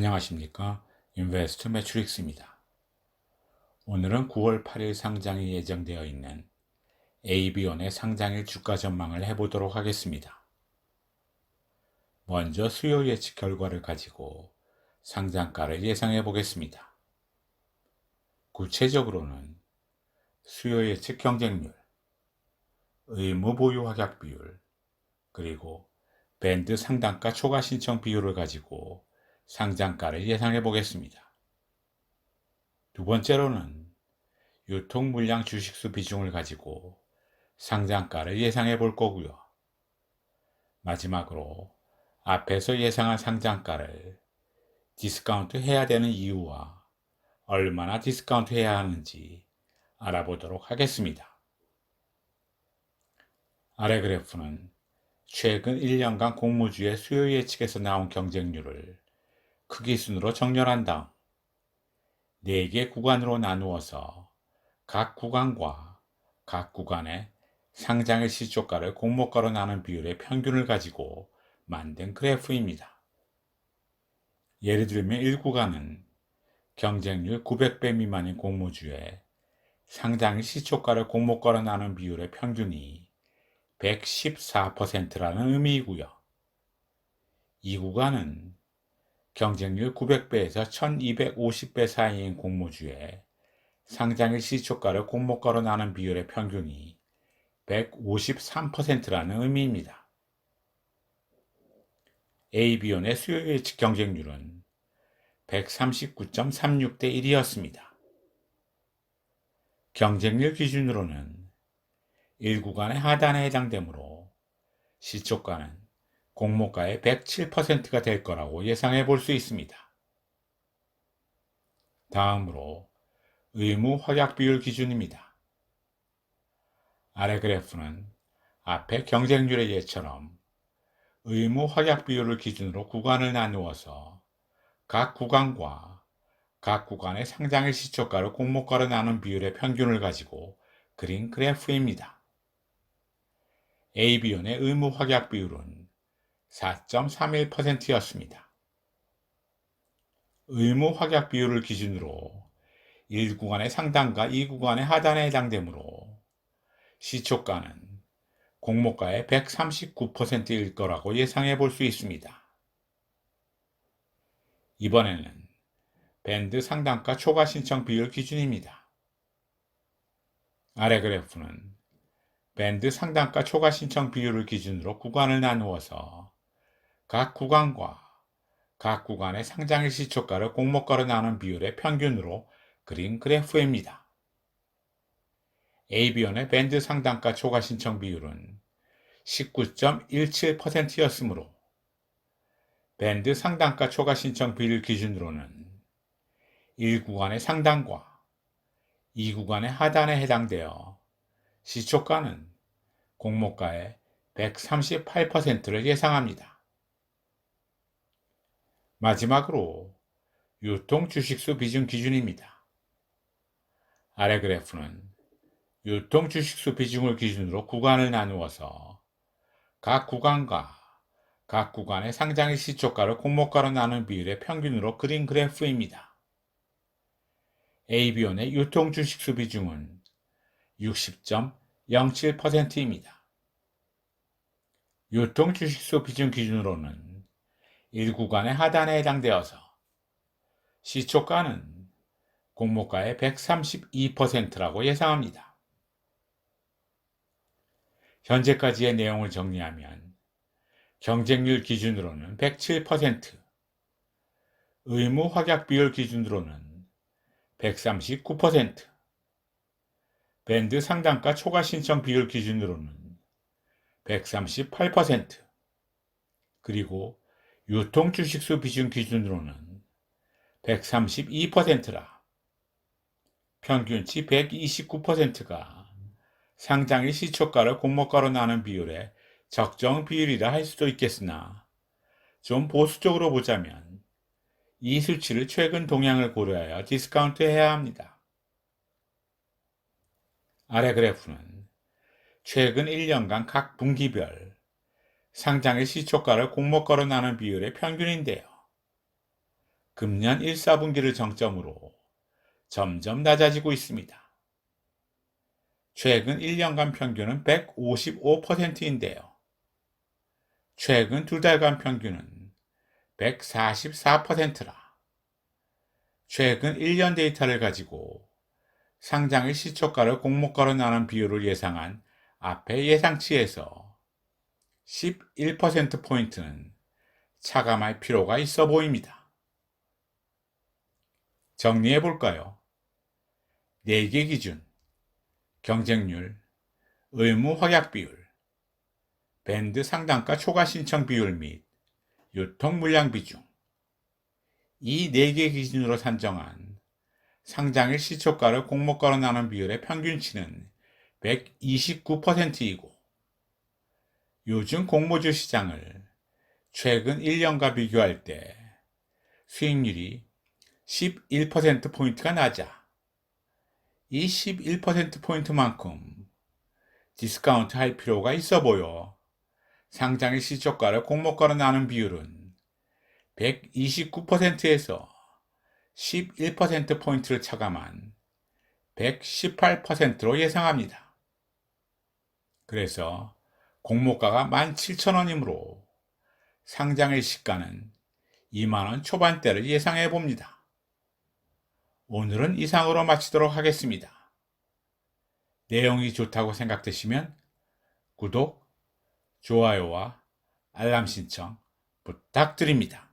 안녕하십니까. 인베스트 매트릭스입니다. 오늘은 9월 8일 상장이 예정되어 있는 AB온의 상장일 주가 전망을 해보도록 하겠습니다. 먼저 수요 예측 결과를 가지고 상장가를 예상해 보겠습니다. 구체적으로는 수요 예측 경쟁률, 의무 보유 확약 비율, 그리고 밴드 상단가 초과 신청 비율을 가지고 상장가를 예상해 보겠습니다. 두 번째로는 유통 물량 주식수 비중을 가지고 상장가를 예상해 볼 거고요. 마지막으로 앞에서 예상한 상장가를 디스카운트 해야 되는 이유와 얼마나 디스카운트 해야 하는지 알아보도록 하겠습니다. 아래 그래프는 최근 1년간 공모주의 수요 예측에서 나온 경쟁률을 크기 순으로 정렬한 다음 4개 구간으로 나누어서 각 구간과 각 구간의 상장의 시초가를 공모가로 나눈 비율의 평균을 가지고 만든 그래프입니다. 예를 들면 1구간은 경쟁률 900배 미만인 공모주의 상장의 시초가를 공모가로 나눈 비율의 평균이 114%라는 의미이고요. 이 구간은 경쟁률 900배에서 1250배 사이인 공모주의 상장일 시초가를 공모가로 나눈 비율의 평균이 153%라는 의미입니다. AB온의 수요 예측 경쟁률은 139.36대 1이었습니다. 경쟁률 기준으로는 1구간의 하단에 해당되므로 시초가는 공모가의 107%가 될 거라고 예상해 볼 수 있습니다. 다음으로 의무 확약 비율 기준입니다. 아래 그래프는 앞의 경쟁률의 예처럼 의무 확약 비율을 기준으로 구간을 나누어서 각 구간과 각 구간의 상장일 시초가를 공모가로 나눈 비율의 평균을 가지고 그린 그래프입니다. AB온의 의무 확약 비율은 4.31%였습니다. 의무 확약 비율을 기준으로 1구간의 상단과 2구간의 하단에 해당되므로 시초가는 공모가의 139%일 거라고 예상해 볼 수 있습니다. 이번에는 밴드 상단가 초과 신청 비율 기준입니다. 아래 그래프는 밴드 상단가 초과 신청 비율을 기준으로 구간을 나누어서 각 구간과 각 구간의 상장일 시초가를 공모가로 나눈 비율의 평균으로 그린 그래프입니다. AB온의 밴드 상단가 초과 신청 비율은 19.17%였으므로 밴드 상단가 초과 신청 비율 기준으로는 1구간의 상단과 2구간의 하단에 해당되어 시초가는 공모가의 138%를 예상합니다. 마지막으로 유통 주식수 비중 기준입니다. 아래 그래프는 유통 주식수 비중을 기준으로 구간을 나누어서 각 구간과 각 구간의 상장일 시초가를 공모가로 나눈 비율의 평균으로 그린 그래프입니다. AB온의 유통 주식수 비중은 60.07%입니다. 유통 주식수 비중 기준으로는 1구간의 하단에 해당되어서 시초가는 공모가의 132%라고 예상합니다. 현재까지의 내용을 정리하면 경쟁률 기준으로는 107%, 의무 확약 비율 기준으로는 139%, 밴드 상단가 초과 신청 비율 기준으로는 138%, 그리고 유통 주식수 비중 기준으로는 132%라 평균치 129%가 상장일 시초가를 공모가로 나눈 비율의 적정 비율이라 할 수도 있겠으나 좀 보수적으로 보자면 이 수치를 최근 동향을 고려하여 디스카운트 해야 합니다. 아래 그래프는 최근 1년간 각 분기별 상장일 시초가를 공모가로 나눈 비율의 평균인데요. 금년 1, 4분기를 정점으로 점점 낮아지고 있습니다. 최근 1년간 평균은 155%인데요. 최근 두 달간 평균은 144%라. 최근 1년 데이터를 가지고 상장의 시초가를 공모가로 나눈 비율을 예상한 앞의 예상치에서 11%포인트는 차감할 필요가 있어 보입니다. 정리해 볼까요? 4개 기준, 경쟁률, 의무 확약 비율, 밴드 상단가 초과 신청 비율 및 유통 물량 비중. 이 4개 기준으로 산정한 상장일 시초가를 공모가로 나눈 비율의 평균치는 129%이고 요즘 공모주 시장을 최근 1년과 비교할 때 수익률이 11%포인트가 낮아 이 11%포인트만큼 디스카운트 할 필요가 있어 보여 상장일 시초가를 공모가로 나눈 비율은 129%에서 11%포인트를 차감한 118%로 예상합니다. 그래서 공모가가 17,000원이므로 상장일 시가는 2만원 초반대를 예상해 봅니다. 오늘은 이상으로 마치도록 하겠습니다. 내용이 좋다고 생각되시면 구독, 좋아요와 알람 신청 부탁드립니다.